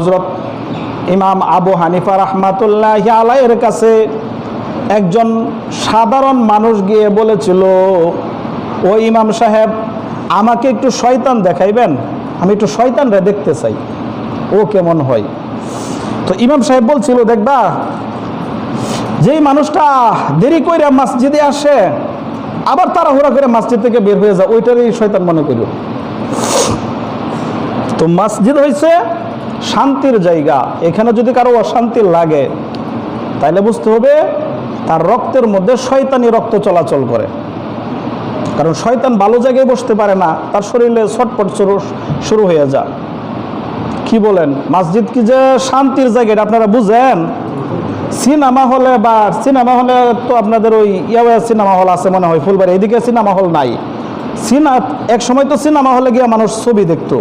হজরত ইমাম আবু হানিফা রহমাতুল্লাহ আলাইয়ের কাছে একজন সাধারণ মানুষ গিয়ে বলেছিল, ও ইমাম সাহেব, আমাকে একটু শয়তান দেখাইবেন? আমি একটু শয়তানরা দেখতে চাই। ও কেমন হয়? তো ইমাম সাহেব বলছিল, দেখবা, যেই মানুষটা দেরি করে মসজিদে আসে, আবার তারা তাড়াহুড়া করে মসজিদ থেকে বের হয়ে যায়, ওইটারই শয়তান মনে করি তো মসজিদ হয়েছে শান্তির জায়গা। এখানে যদি কারও অশান্তি লাগে তাহলে বুঝতে হবে তার রক্তের মধ্যে শয়তানি রক্ত চলাচল করে। কারণ শয়তান ভালো জায়গায় বসতে পারে না, তার শরীরে ছটপট শুরু শুরু হয়ে যায়। কি বলেন? মসজিদ কি যে শান্তির জায়গা এটা আপনারা বুঝেন? সিনেমা হলে বা সিনেমা হলে তো আপনাদের ওই ইয়া সিনেমা হল আছে মনে হয়, ফুলবাড়ি। এদিকে সিনেমা হল নাই। সিনা এক সময় তো সিনেমা হলে গিয়ে মানুষ ছবি দেখতো।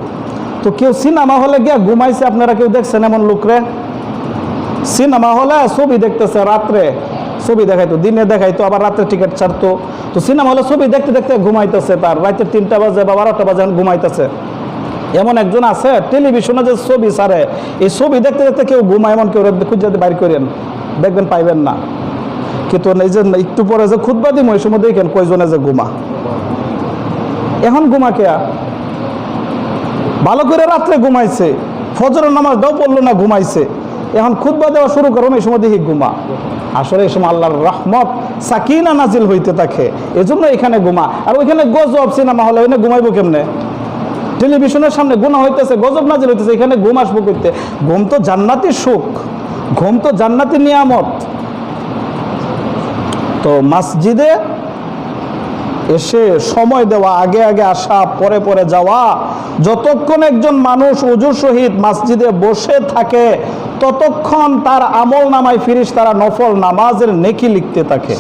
তো কেউ সিনেমা হলে গিয়ে ঘুমাইছে, আপনারা কেউ দেখছেন এমন লোকরে? সিনেমা হলে ছবি দেখতেছে রাত্রে, ছবি দেখাইতো, দিনে দেখাইতো, আবার রাত্রে টিকিট ছাড়তো। তো সিনেমা হলে ছবি দেখতে দেখতে ঘুমাইতেছে তার রাতে তিনটা বাজে বা বারোটা বাজে ঘুমাইতেছে। এমন একজন আছে, টেলিভিশনে যে ছবি ছাড়ে, এই ছবি দেখতে দেখতে কেউ ঘুমায়, এমন কেউ খুঁজে বাইর করেন, দেখবেন পাইবেন না। কিন্তু এই যে একটু পরে যে খুদবা দিম ওই সময় দেখেন কয়জনে যে ঘুমা। এখন ঘুমা কেয়া ভালো করে রাত্রে ঘুমাইছে। ফজরের নামাজটাও পড়ল না, ঘুমাইছে। এখন খুদবা দেওয়া শুরু করুন এই সময় দেখি ঘুমা। আসলে এই সময় আল্লাহর রহমত সাকিনা নাজিল হইতে থাকে, এজন্য এখানে ঘুমা। আর ওইখানে গজব সিনেমা হলে ওইখানে ঘুমাইবো কেমনে? টেলিভিশনের সামনে গুণা হইতেছে, গজব নাজিল হইতেছে, এখানে ঘুম আসব করতে ঘুম তো জান্নাতি সুখ, ঘুম তো জান্নাতি নিয়ামত। তো মসজিদে এসে সময় দেওয়া, আগে আগে আসা, পরে পরে যাওয়া, যতক্ষণ একজন মানুষ উজুর সহিত মসজিদে বসে থাকে, ততক্ষণ তার আমল নামায় ফিরিস তারা নফল নামাজের নেকি লিখতে থাকে।